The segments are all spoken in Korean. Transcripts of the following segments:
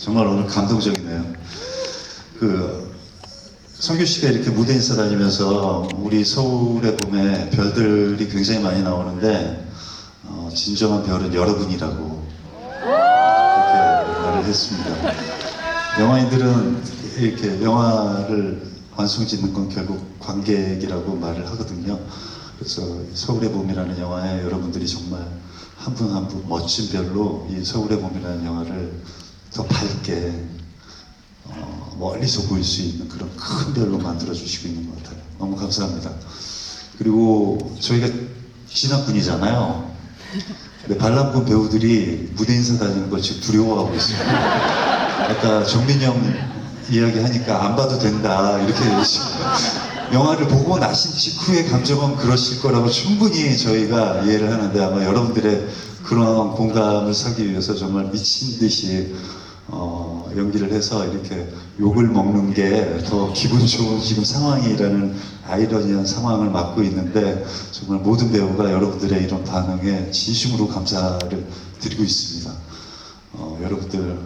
정말 오늘 감동적이네요. 그 성규 씨가 이렇게 무대 인사 다니면서 우리 서울의 봄에 별들이 굉장히 많이 나오는데 어, 진정한 별은 여러분이라고 그렇게 말을 했습니다. 영화인들은 이렇게 영화를 완성 짓는 건 결국 관객이라고 말을 하거든요. 그래서 서울의 봄이라는 영화에 여러분들이 정말 한 분 한 분 멋진 별로 이 서울의 봄이라는 영화를 더 밝게 어, 멀리서 보일 수 있는 그런 큰 별로 만들어 주시고 있는 것 같아요. 너무 감사합니다. 그리고 저희가 진학군이잖아요. 근데 반란군 배우들이 무대 인사 다니는 걸 지금 두려워하고 있어요. 아까 정민이 형 이야기 하니까 안 봐도 된다 이렇게 영화를 보고 나신 직후의 감정은 그러실 거라고 충분히 저희가 이해를 하는데 아마 여러분들의 그런 공감을 사기 위해서 정말 미친 듯이 어, 연기를 해서 이렇게 욕을 먹는 게 더 기분 좋은 지금 상황이라는 아이러니한 상황을 맞고 있는데 정말 모든 배우가 여러분들의 이런 반응에 진심으로 감사를 드리고 있습니다. 어, 여러분들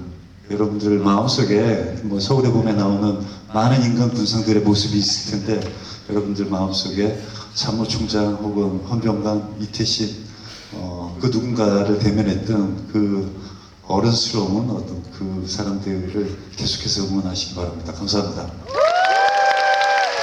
여러분들 마음속에 뭐 서울의 봄에 나오는 많은 인간 군상들의 모습이 있을 텐데 여러분들 마음속에 참모총장 혹은 헌병관 이태신 어, 그 누군가를 대면했던 그 어른스러운 어떤 그 사람들을 계속해서 응원하시기 바랍니다. 감사합니다.